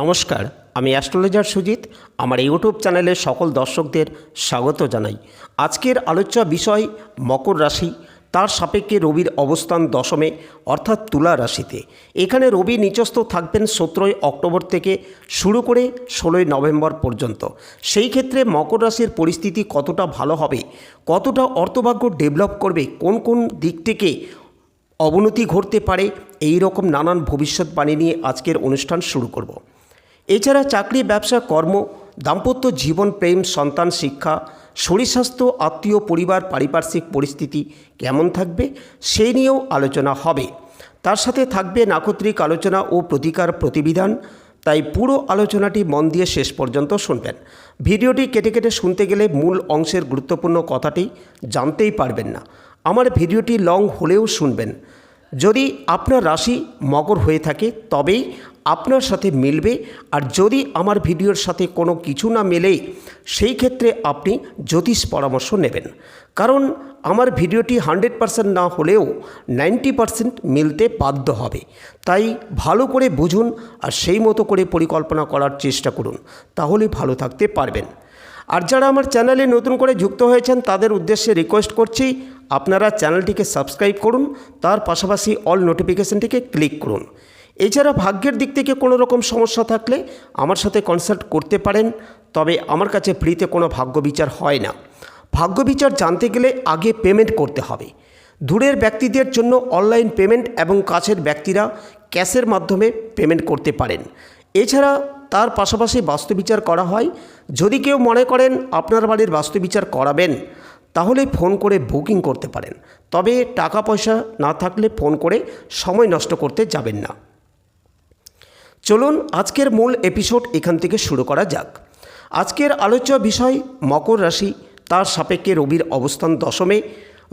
নমস্কার, আমি অ্যাস্ট্রোলজার সুজিত, আমার ইউটিউব চ্যানেলে সকল দর্শকদের স্বাগত জানাই। আজকের আলোচ্য বিষয় মকর রাশি, তার সাপেক্ষে রবির অবস্থান দশমে, অর্থাৎ তুলা রাশিতে। এখানে রবি নিচস্থ থাকবেন সতেরোই অক্টোবর থেকে শুরু করে ষোলোই নভেম্বর পর্যন্ত। সেই ক্ষেত্রে মকর রাশির পরিস্থিতি কতটা ভালো হবে, কতটা অর্থভাগ্য ডেভেলপ করবে, কোন কোন দিক থেকে অবনতি ঘটতে পারে এই রকম নানান ভবিষ্যৎবাণী নিয়ে আজকের অনুষ্ঠান শুরু করব। এছাড়া চাকরি, ব্যবসা, কর্ম, দাম্পত্য জীবন, প্রেম, সন্তান, শিক্ষা, শরীর স্বাস্থ্য, আত্মীয়, পরিবার, পারিপার্শ্বিক পরিস্থিতি কেমন থাকবে সেই নিয়েও আলোচনা হবে। তার সাথে থাকবে নাকত্রিক আলোচনা ও প্রতিকার প্রতিবিধান। তাই পুরো আলোচনাটি মন দিয়ে শেষ পর্যন্ত শুনবেন। ভিডিওটি কেটে কেটে শুনতে গেলে মূল অংশের গুরুত্বপূর্ণ কথাটি জানতেই পারবেন না। আমার ভিডিওটি লং হলেও শুনবেন। যদি আপনার রাশি মকর হয়ে থাকে, তবেই আপনার সাথে মিলবে আর যদি আমার ভিডিওর সাথে কোনো কিছু না মেলে, সেই ক্ষেত্রে আপনি জ্যোতিষ পরামর্শ নেবেন। কারণ আমার ভিডিওটি হান্ড্রেড পারসেন্ট না হলেও নাইনটি পারসেন্ট মিলতে বাধ্য হবে। তাই ভালো করে বুঝুন আর সেই মতো করে পরিকল্পনা করার চেষ্টা করুন। তাহলে ভালো থাকতে পারবেন। আর যারা আমার চ্যানেলে নতুন করে যুক্ত হয়েছেন, তাদের উদ্দেশ্যে রিকোয়েস্ট করছি, আপনারা চ্যানেলটিকে সাবস্ক্রাইব করুন, তার পাশাপাশি অল নোটিফিকেশনটিকে ক্লিক করুন। এছাড়া ভাগ্যের দিক থেকে কোনো রকম সমস্যা থাকলে আমার সাথে কনসাল্ট করতে পারেন, তবে আমার কাছে ফ্রিতে কোনো ভাগ্য বিচার হয় না। ভাগ্য বিচার জানতে গেলে আগে পেমেন্ট করতে হবে। দূরের ব্যক্তিদের জন্য অনলাইন পেমেন্ট এবং কাছের ব্যক্তিরা ক্যাশের মাধ্যমে পেমেন্ট করতে পারেন। এছাড়া তার পাশাপাশি বাস্তুবিচার করা হয়। যদি কেউ মনে করেন আপনার বাড়ির বাস্তুবিচার করাবেন, তাহলে ফোন করে বুকিং করতে পারেন। তবে টাকা পয়সা না থাকলে ফোন করে সময় নষ্ট করতে যাবেন না। চলুন আজকের মূল এপিসোড এখান থেকে শুরু করা যাক। আজকের আলোচ্য বিষয় মকর রাশি, তার সাপেক্ষে রবির অবস্থান দশমে।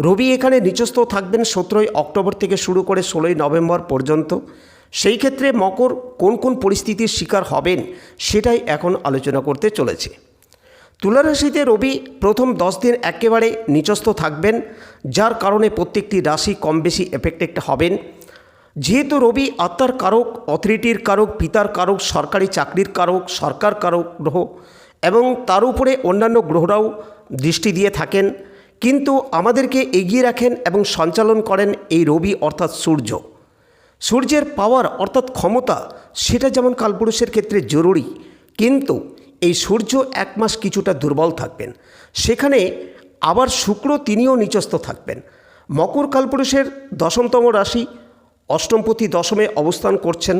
রবি এখানে নিচস্থ থাকবেন সতেরোই অক্টোবর থেকে শুরু করে ষোলোই নভেম্বর পর্যন্ত। সেই ক্ষেত্রে মকর কোন কোন পরিস্থিতির শিকার হবেন সেটাই এখন আলোচনা করতে চলেছে। তুলারাশিতে রবি প্রথম দশ দিন একেবারে নিচস্থ থাকবেন, যার কারণে প্রত্যেকটি রাশি কম বেশি এফেক্টেড হবেন। যেহেতু রবি আত্মার কারক, অথরিটির কারক, পিতার কারক, সরকারি চাকরির কারক, সরকার কারক গ্রহ এবং তার উপরে অন্যান্য গ্রহরাও দৃষ্টি দিয়ে থাকেন, কিন্তু আমাদেরকে এগিয়ে রাখেন এবং সঞ্চালন করেন এই রবি অর্থাৎ সূর্য। সূর্যের পাওয়ার অর্থাৎ ক্ষমতা, সেটা যেমন কালপুরুষের ক্ষেত্রে জরুরি, কিন্তু এই সূর্য এক মাস কিছুটা দুর্বল থাকবেন। সেখানে আবার শুক্র তিনিও নিচস্থ থাকবেন। মকর কালপুরুষের দশমতম রাশি অষ্টমপতি দশমে অবস্থান করছেন।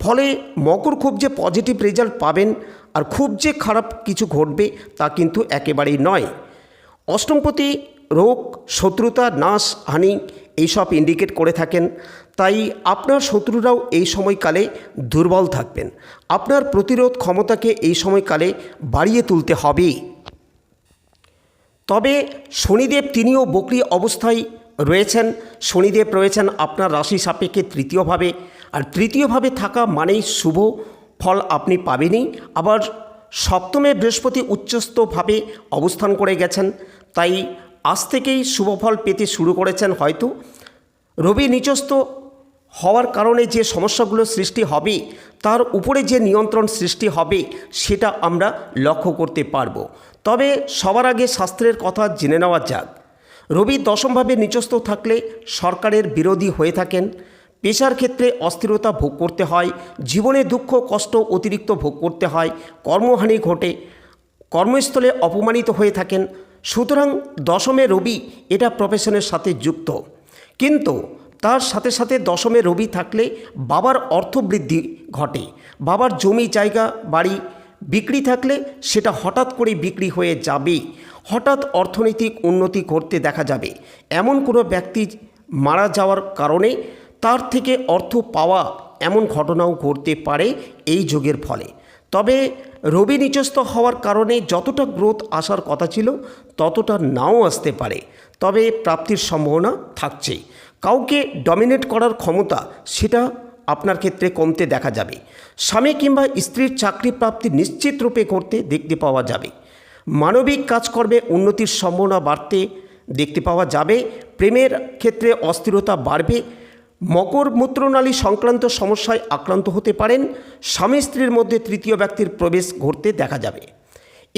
ফলে মকর খুব যে পজিটিভ রেজাল্ট পাবেন আর খুব যে খারাপ কিছু ঘটবে তা কিন্তু একেবারেই নয়। অষ্টমপতি রোগ, শত্রুতা, নাশ, হানি এইসব ইন্ডিকেট করে থাকেন। তাই আপনার শত্রুরাও এই সময়কালে দুর্বল থাকবেন। আপনার প্রতিরোধ ক্ষমতাকে এই সময়কালে বাড়িয়ে তুলতে হবে। তবে শনিদেব তিনিও বকরি অবস্থায় রয়েছেন, শনিদেব রয়েছেন, আপনার রাশি সাপেক্ষে তৃতীয়ভাবে। আর তৃতীয়ভাবে থাকা মানেই শুভ ফল আপনি পাবেনই। আবার সপ্তমে বৃহস্পতি উচ্চস্থভাবে অবস্থান করে গেছেন, তাই আজ থেকেই শুভফল পেতে শুরু করেছেন হয়তো। রবি নিচস্থ হওয়ার কারণে যে সমস্যাগুলো সৃষ্টি হবে, তার উপরে যে নিয়ন্ত্রণ সৃষ্টি হবে, সেটা আমরা লক্ষ্য করতে পারব। তবে সবার আগে শাস্ত্রের কথা জেনে নেওয়া যাক। রবি দশমভাবে নিচস্থ থাকলে সরকারের বিরোধী হয়ে থাকেন। পেশার ক্ষেত্রে অস্থিরতা ভোগ করতে হয়, জীবনে দুঃখ, কষ্ট অতিরিক্ত ভোগ করতে হয়, কর্মহানি ঘটে, কর্মস্থলে অপমানিত হয়ে থাকেন। সুতরাং দশমে রবি এটা প্রফেশনের সাথে যুক্ত। কিন্তু তার সাথে সাথে দশমে রবি থাকলে বাবার অর্থবৃদ্ধি ঘটে। বাবার জমি, জায়গা, বাড়ি বিক্রি থাকলে সেটা হঠাৎ করে বিক্রি হয়ে যাবে। হঠাৎ অর্থনৈতিক উন্নতি করতে দেখা যাবে। এমন কোনো ব্যক্তি মারা যাওয়ার কারণে তার থেকে অর্থ পাওয়া এমন ঘটনাও ঘটতে পারে এই যোগের ফলে। তবে রবি নিচস্থ হওয়ার কারণে যতটা গ্রোথ আসার কথা ছিল, ততটা নাও আসতে পারে। তবে প্রাপ্তির সম্ভাবনা থাকছেই। কাউকে ডমিনেট করার ক্ষমতা, সেটা আপনার ক্ষেত্রে কমতে দেখা যাবে। স্বামী কিংবা স্ত্রীর চাকরি প্রাপ্তি নিশ্চিত রূপে করতে দেখতে পাওয়া যাবে। মানবিক কাজকর্মে উন্নতির সম্ভাবনা বাড়তে দেখতে পাওয়া যাবে। প্রেমের ক্ষেত্রে অস্থিরতা বাড়বে। মকর মূত্রনালী সংক্রান্ত সমস্যায় আক্রান্ত হতে পারেন। স্বামী স্ত্রীর মধ্যে তৃতীয় ব্যক্তির প্রবেশ ঘটতে দেখা যাবে।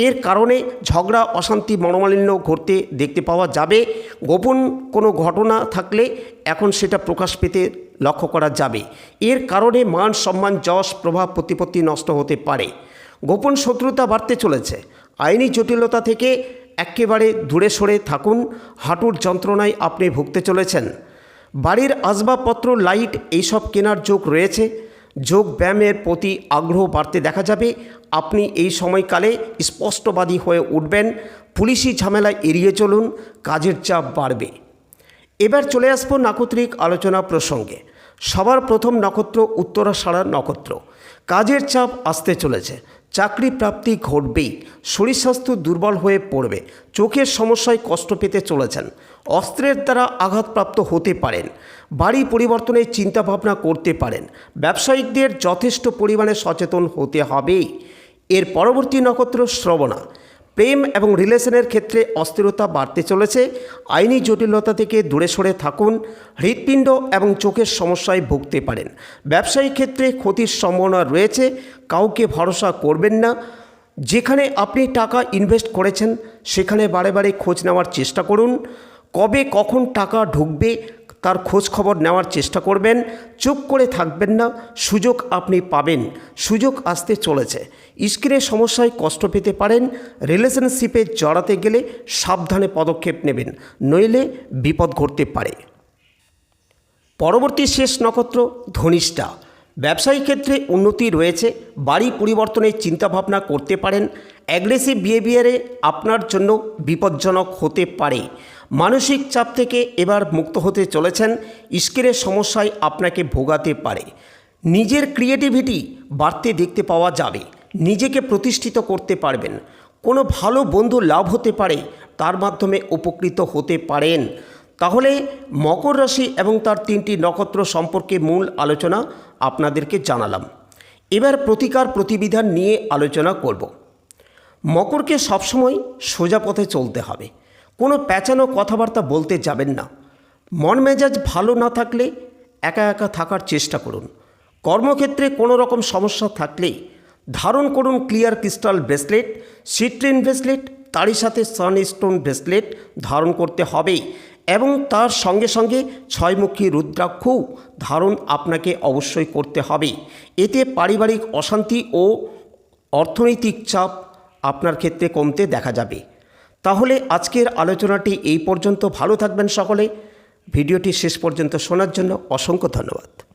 এর কারণে ঝগড়া, অশান্তি, মনোমালিন্য ঘটতে দেখতে পাওয়া যাবে। গোপন কোনো ঘটনা থাকলে এখন সেটা প্রকাশ পেতে লক্ষ্য করা যাবে। এর কারণে মান সম্মান, যশ, প্রভাব, প্রতিপত্তি নষ্ট হতে পারে। গোপন শত্রুতা বাড়তে চলেছে। আইনি জটিলতা থেকে একেবারে দূরে সরে থাকুন। হাঁটুর যন্ত্রণায় আপনি ভুগতে চলেছেন। বাড়ির আসবাবপত্র, লাইট, এইসব কেনার যোগ রয়েছে। যোগ ব্যায়ামের প্রতি আগ্রহ বাড়তে দেখা যাবে। আপনি এই সময়কালে স্পষ্টবাদী হয়ে উঠবেন। পুলিশি ঝামেলা এড়িয়ে চলুন, কাজের চাপ বাড়বে। এবার চলে আসব নাকত্রিক আলোচনা প্রসঙ্গে। সবার প্রথম নক্ষত্র উত্তরা সারা নক্ষত্র। কাজের চাপ আসতে চলেছে। চাকরি প্রাপ্তি ঘটবেই শরীর স্বাস্থ্য দুর্বল হয়ে পড়বে, চোখের সমস্যায় কষ্ট পেতে চলেছেন, অস্ত্রের দ্বারা আঘাতপ্রাপ্ত হতে পারেন, বাড়ি পরিবর্তনের চিন্তাভাবনা করতে পারেন, ব্যবসায়িকদের যথেষ্ট পরিমাণে সচেতন হতে হবেই। এর পরবর্তী নক্ষত্র শ্রবণা প্রেম এবং রিলেশনের ক্ষেত্রে অস্থিরতা বাড়তে চলেছে। আইনি জটিলতা থেকে দূরে সরে থাকুন, হৃৎপিণ্ড এবং চোখের সমস্যায় ভুগতে পারেন। ব্যবসায়িক ক্ষেত্রে ক্ষতির সম্ভাবনা রয়েছে, কাউকে ভরসা করবেন না। যেখানে আপনি টাকা ইনভেস্ট করেছেন, সেখানে বারে বারে খোঁজ নেওয়ার চেষ্টা করুন। কবে কখন টাকা ঢুকবে তার খোঁজ খবর নেওয়ার চেষ্টা করবেন, চুপ করে থাকবেন না, সুযোগ আপনি পাবেন, সুযোগ আসতে চলেছে। স্ক্রিনের সমস্যায় কষ্ট পেতে পারেন রিলেশনশিপে জড়াতে গেলে সাবধানে পদক্ষেপ নেবেন, নইলে বিপদ ঘটতে পারে। পরবর্তী শেষ নক্ষত্র ধনিষ্ঠা। ব্যবসায়িক ক্ষেত্রে উন্নতি রয়েছে, বাড়ি পরিবর্তনের চিন্তাভাবনা করতে পারেন অ্যাগ্রেসিভ বিহেভিয়ারে আপনার জন্য বিপজ্জনক হতে পারে। মানসিক চাপ থেকে এবার মুক্ত হতে চলেছেন স্কিলের সমস্যায় আপনাকে ভোগাতে পারে। নিজের ক্রিয়েটিভিটি বাড়তে দেখতে পাওয়া যাবে, নিজেকে প্রতিষ্ঠিত করতে পারবেন। কোনো ভালো বন্ধু লাভ হতে পারে, তার মাধ্যমে উপকৃত হতে পারেন। তাহলে মকর রাশি এবং তার তিনটি নক্ষত্র সম্পর্কে মূল আলোচনা আপনাদেরকে জানালাম। এবার প্রতিকার প্রতিবিধান নিয়ে আলোচনা করব। মকরকে সবসময় সোজা পথে চলতে হবে। কোনো প্যাঁচানো কথাবার্তা বলতে যাবেন না। মন মেজাজ ভালো না থাকলে একা একা থাকার চেষ্টা করুন। কর্মক্ষেত্রে কোনো রকম সমস্যা থাকলে ধারণ করুন clear crystal bracelet, citrine bracelet, তারই সাথে সানস্টোন ব্রেসলেট ধারণ করতে হবে। এবং তার সঙ্গে সঙ্গে ছয়মুখী রুদ্রাক্ষও ধারণ আপনাকে অবশ্যই করতে হবে। এতে পারিবারিক অশান্তি ও অর্থনৈতিক চাপ আপনার ক্ষেত্রে কমতে দেখা যাবে। তাহলে আজকের আলোচনাটি এই পর্যন্ত। ভালো থাকবেন সকলে। ভিডিওটি শেষ পর্যন্ত শোনার জন্য অসংখ্য ধন্যবাদ।